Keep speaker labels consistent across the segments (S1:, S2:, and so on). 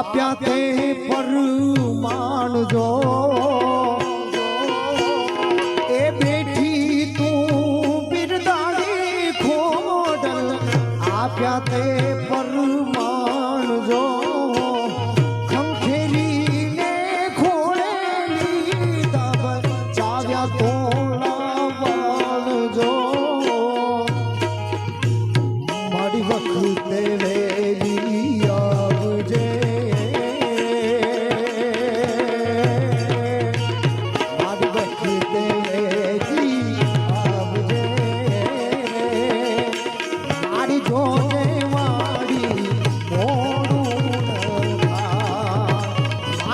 S1: આપ્યા તે પરમાણજો એ બેઠી તું બિરદાડી ખોડલ આપ્યા તે પરમાણજો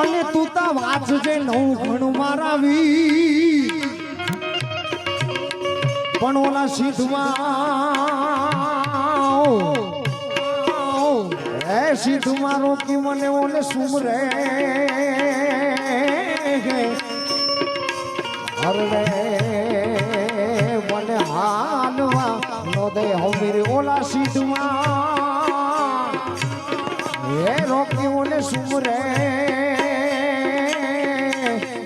S1: અને તું તા વાંચજે નવું ઘણું મારા વી પણ ઓલા સિદ્ધમાં હે મારો કે મને ઓલે સુમરે હરવે મને હાલવા નો દે હમીર ઓલા સીધમાં.